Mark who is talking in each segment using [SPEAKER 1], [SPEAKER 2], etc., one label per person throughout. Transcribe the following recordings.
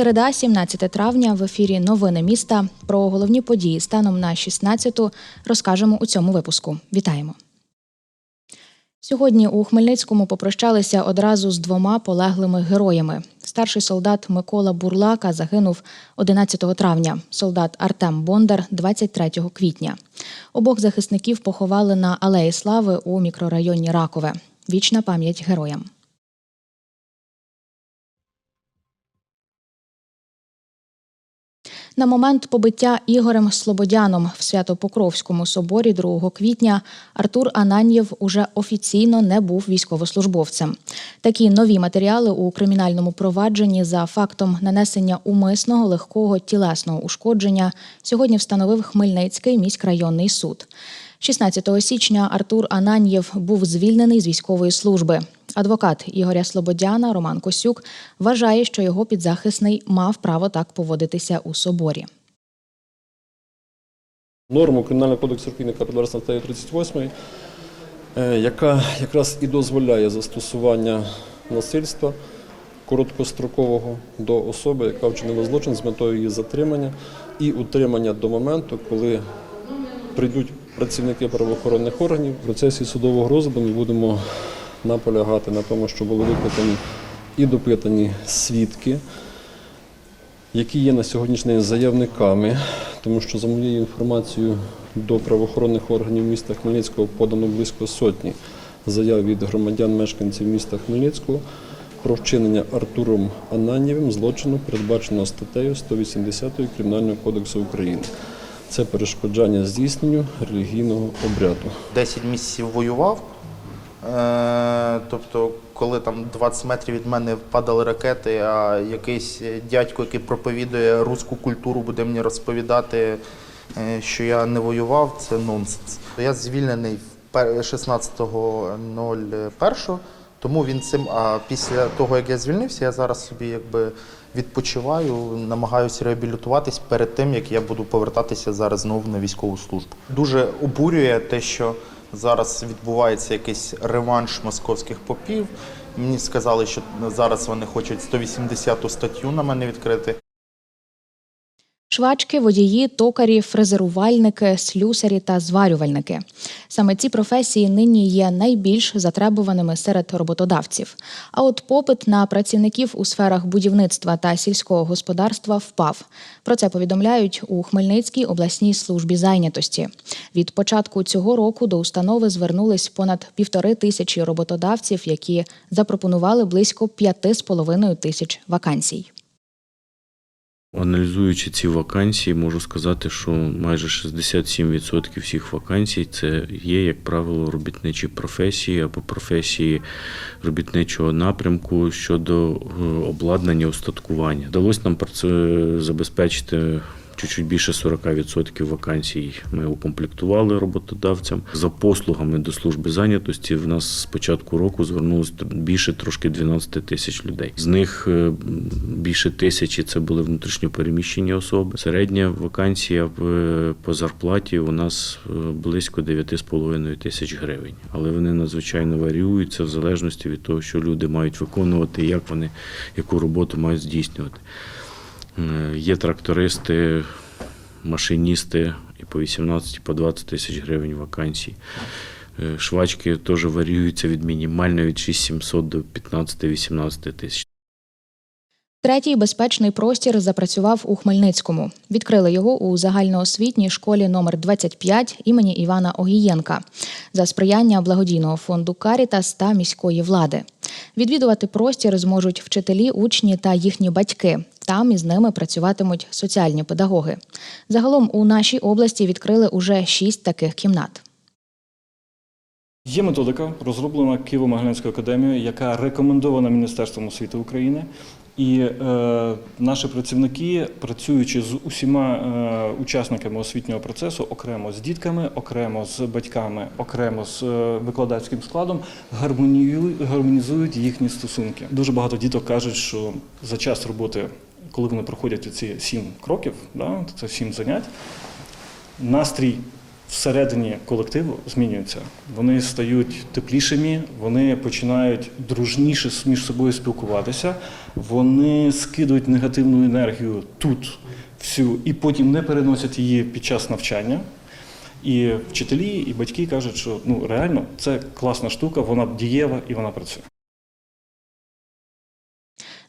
[SPEAKER 1] Середа, 17 травня, в ефірі Новини міста. Про головні події станом на 16-ту розкажемо у цьому випуску. Вітаємо. Сьогодні у Хмельницькому попрощалися одразу з двома полеглими героями. Старший солдат Микола Бурлака загинув 11 травня, солдат Артем Бондар 23 квітня. Обох захисників поховали на Алеї Слави у мікрорайоні Ракове. Вічна пам'ять героям. На момент побиття Ігорем Слободяном в Свято-Покровському соборі 2 квітня Артур Ананьєв уже офіційно не був військовослужбовцем. Такі нові матеріали у кримінальному провадженні за фактом нанесення умисного легкого тілесного ушкодження сьогодні встановив Хмельницький міськрайонний суд. 16 січня Артур Ананьєв був звільнений з військової служби. Адвокат Ігоря Слободяна Роман Косюк вважає, що його підзахисний мав право так поводитися у соборі.
[SPEAKER 2] норму Кримінального кодексу яка підверсна статтею 38, е, яка якраз і дозволяє застосування насильства короткострокового до особи, яка вчинила злочин з метою її затримання і утримання до моменту, коли прийдуть працівники правоохоронних органів. В процесі судового розгляду ми будемо наполягати на тому, що були викликані і допитані свідки, які є на сьогоднішній день заявниками, тому що за моєю інформацією до правоохоронних органів міста Хмельницького подано близько сотні заяв від громадян мешканців міста Хмельницького про вчинення Артуром Ананєвим злочину, передбаченого статтею 180 Кримінального кодексу України. Це перешкоджання здійсненню релігійного обряду.
[SPEAKER 3] 10 місяців воював. Е, Тобто, коли там 20 метрів від мене падали ракети, а якийсь дядько, який проповідує руську культуру, буде мені розповідати, е, що я не воював, це нонсенс. Я звільнений 16.01, тому він цим. А після того, як я звільнився, я зараз собі якби відпочиваю, намагаюся реабілітуватись перед тим, як я буду повертатися зараз знову на військову службу. Дуже обурює те, що зараз відбувається якийсь реванш московських попів. Мені сказали, що зараз вони хочуть 180 статтю на мене відкрити.
[SPEAKER 1] Швачки, водії, токарі, фрезерувальники, слюсарі та зварювальники. Саме ці професії нині є найбільш затребуваними серед роботодавців. А от попит на працівників у сферах будівництва та сільського господарства впав. Про це повідомляють у Хмельницькій обласній службі зайнятості. Від початку цього року до установи звернулись понад півтори тисячі роботодавців, які запропонували близько п'яти з половиною тисяч вакансій.
[SPEAKER 4] Аналізуючи ці вакансії, можу сказати, що майже 67% всіх вакансій це є, як правило, робітничі професії або професії робітничого напрямку щодо е, обладнання устаткування. Вдалося нам забезпечити. Чуть-чуть більше 40% вакансій ми укомплектували роботодавцям. За послугами до служби зайнятості в нас з початку року звернулося більше трошки 12 тисяч людей. З них е, більше тисячі це були внутрішньопереміщені особи. Середня вакансія по зарплаті у нас е, близько 9,5 тисяч гривень. Але вони надзвичайно варіюються в залежності від того, що люди мають виконувати, як вони яку роботу мають здійснювати. Е, Є трактористи, машиністи і по 18, і по 20 тисяч гривень вакансій. Е, Швачки теж варіюються від мінімальної від 6700 до 15-18 тисяч.
[SPEAKER 1] Третій безпечний простір запрацював у Хмельницькому. Відкрили його у загальноосвітній школі номер 25 імені Івана Огієнка за сприяння благодійного фонду Карітас та міської влади. Відвідувати простір зможуть вчителі, учні та їхні батьки. Там із ними працюватимуть соціальні педагоги. Загалом у нашій області відкрили уже шість таких кімнат.
[SPEAKER 5] Є методика, розроблена Києво-Могилянською академією, яка рекомендована Міністерством освіти України. І е, наші працівники, працюючи з усіма е, учасниками освітнього процесу, окремо з дітками, окремо з батьками, окремо з е, викладацьким складом, гармонізують їхні стосунки. Дуже багато діток кажуть, що за час роботи коли вони проходять ці сім кроків, да, це сім занять, настрій всередині колективу змінюється. Вони стають теплішими, вони починають дружніше між собою спілкуватися, вони скидують негативну енергію тут всю і потім не переносять її під час навчання. І вчителі, і батьки кажуть, що ну реально це класна штука, вона дієва і вона працює.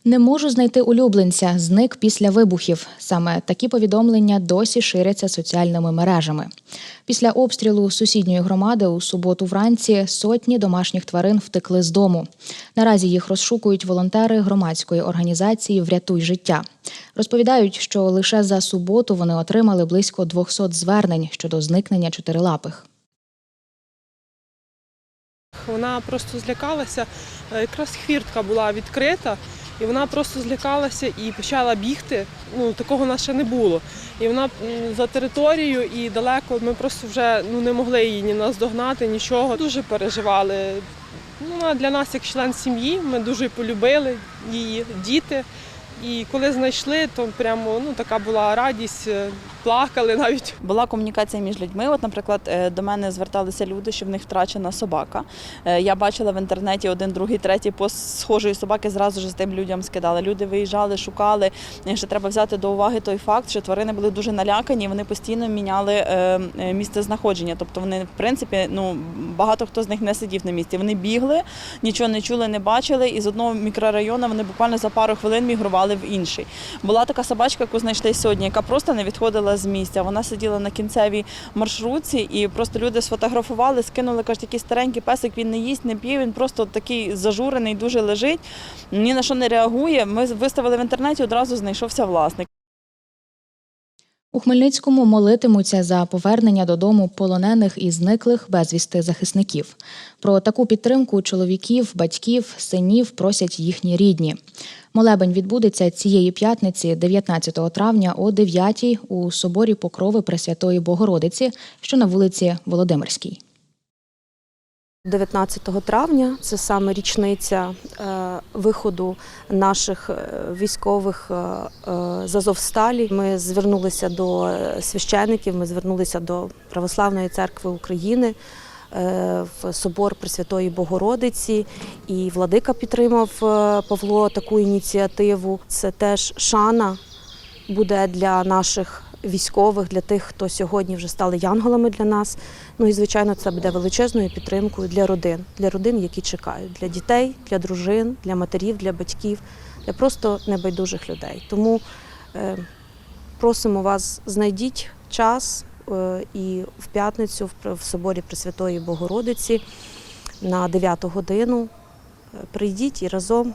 [SPEAKER 1] Не можу знайти улюбленця, зник після вибухів. Саме такі повідомлення досі ширяться соціальними мережами. Після обстрілу сусідньої громади у суботу вранці сотні домашніх тварин втекли з дому. Наразі їх розшукують волонтери громадської організації Врятуй життя. Розповідають, що лише за суботу вони отримали близько 200 звернень щодо зникнення чотирилапих.
[SPEAKER 6] Вона просто злякалася. Е, Якраз хвіртка була відкрита, і вона просто злякалася і почала бігти. Ну такого в нас ще не було. І вона за територією і далеко ми просто вже ну не могли її ні наздогнати, нічого. Дуже переживали. Ну, для нас як член сім'ї. Ми дуже полюбили її, діти. І коли знайшли, то прямо ну така була радість, е, плакали навіть.
[SPEAKER 7] Була комунікація між людьми. От, наприклад, е, до мене зверталися люди, що в них втрачена собака. Е, Я бачила в інтернеті один, другий, третій пост схожої собаки. Зразу ж з тим людям скидали. Люди виїжджали, шукали. Ще треба взяти до уваги той факт, що тварини були дуже налякані. Вони постійно міняли е, е, місце знаходження. Тобто вони, в принципі, ну багато хто з них не сидів на місці. Вони бігли, нічого не чули, не бачили. І з одного мікрорайону вони буквально за пару хвилин мігрували в інший. Була така собачка, яку знайшли сьогодні, яка просто не відходила з місця. Вона сиділа на кінцевій маршрутці, і просто люди сфотографували, скинули, кажуть, який старенький песик, він не їсть, не п'є, він просто такий зажурений, дуже лежить, ні на що не реагує. Ми виставили в інтернеті, одразу знайшовся власник.
[SPEAKER 1] У Хмельницькому молитимуться за повернення додому полонених і зниклих безвісти захисників. Про таку підтримку чоловіків, батьків, синів просять їхні рідні. Молебень відбудеться цієї п'ятниці, 19 травня о 9 у соборі Покрови Пресвятої Богородиці, що на вулиці Володимирській.
[SPEAKER 8] 19 травня це саме річниця е, виходу наших е, військових е, з Азовсталі. Ми звернулися до священиків, ми звернулися до Православної церкви України в собор Пресвятої Богородиці. І владика підтримав Павло таку ініціативу. Це теж шана буде для наших військових, для тих, хто сьогодні вже стали янголами для нас. Ну і звичайно, це буде величезною підтримкою для родин, для родин, які чекають, для дітей, для дружин, для матерів, для батьків, для просто небайдужих людей. Тому е, просимо вас, знайдіть час е, і в п'ятницю в, в соборі Пресвятої Богородиці на 9 годину е, прийдіть і разом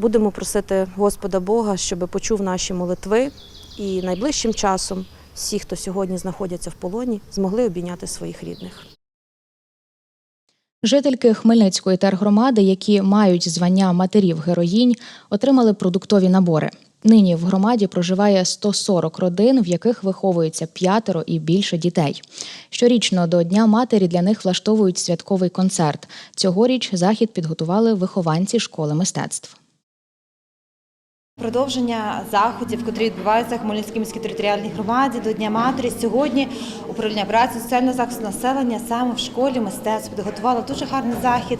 [SPEAKER 8] будемо просити Господа Бога, щоб почув наші молитви, і найближчим часом всі, хто сьогодні знаходяться в полоні, змогли обійняти своїх рідних.
[SPEAKER 1] Жительки Хмельницької тергромади, які мають звання матерів героїнь, отримали продуктові набори. Нині в громаді проживає 140 родин, в яких виховується п'ятеро і більше дітей. Щорічно до Дня матері для них влаштовують святковий концерт. Цьогоріч захід підготували вихованці школи мистецтв.
[SPEAKER 9] Продовження заходів, котрі відбуваються в Хмельницькій міській територіальній громаді до Дня матері. Сьогодні управління праці соціального захисту населення саме в школі мистецтв підготувало дуже гарний захід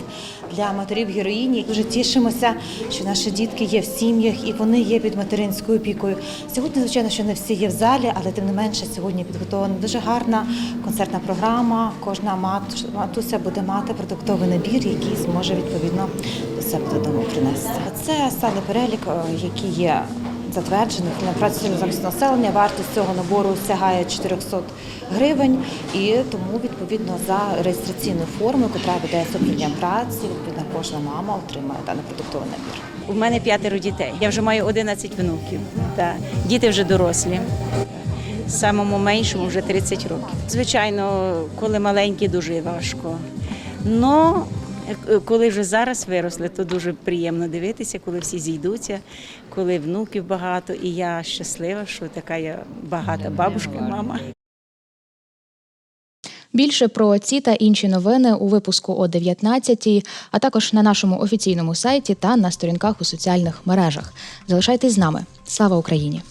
[SPEAKER 9] для матерів героїні. Дуже тішимося, що наші дітки є в сім'ях і вони є під материнською опікою. Сьогодні, звичайно, що не всі є в залі, але тим не менше сьогодні підготовлена дуже гарна концертна програма. Кожна мат- матуся буде мати продуктовий набір, який зможе відповідно до себе додому принести. Це сталий перелік, який є затверджений на працю захисту населення. Вартість цього набору сягає 400 гривень, і тому відповідно за реєстраційною формою, яка веде управління праці, відповідно кожна мама отримає даний продуктовий набір.
[SPEAKER 10] У мене п'ятеро дітей. Я вже маю 11 внуків. Та діти вже дорослі. Самому меншому вже 30 років. Звичайно, коли маленькі, дуже важко. Но коли вже зараз виросли, то дуже приємно дивитися, коли всі зійдуться, коли внуків багато, і я щаслива, що така я багата бабушка, мама.
[SPEAKER 1] Більше про ці та інші новини у випуску о 19 а також на нашому офіційному сайті та на сторінках у соціальних мережах. Залишайтесь з нами. Слава Україні!